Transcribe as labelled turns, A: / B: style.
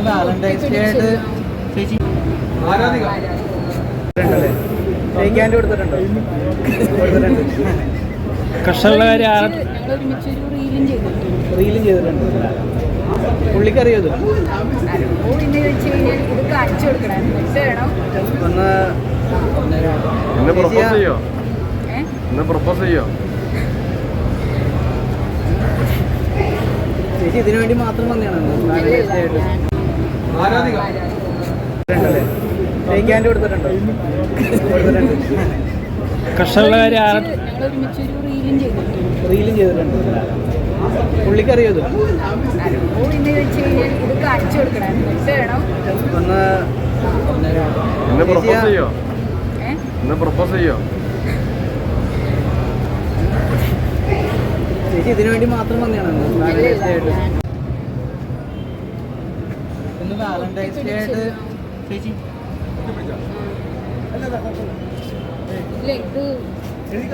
A: ഇന്ന് Valentine's day ആയിട്ട് ചേച്ചി കൊടുത്തിട്ടുണ്ടോ? കൊടുത്തിട്ടുണ്ട്.
B: ഞങ്ങൾ റീലും ചെയ്തിട്ടുണ്ട്.
A: പുള്ളിക്കറിയോ ഇത്? ഒന്ന്
C: പ്രൊപ്പോസ് ചെയ്യോ? പ്രൊപ്പോസ് ചെയ്യോ?
A: ചേച്ചി ഇതിനു വേണ്ടി മാത്രം വന്നതാണ്?
D: കർഷകരുടെ കാര്യം
B: റീലും ചെയ്തിട്ടുണ്ട്.
A: ഒന്ന്
C: ചെയ്യോ? ചെയ്യോ?
A: ചേച്ചി ഇതിനു വേണ്ടി മാത്രം വന്നതാണ്? ഇന്ന് വാലന്റൈൻസ് ഡേ ആയിട്ട് ചേച്ചി.
B: ഇല്ല ഇത് ഇത്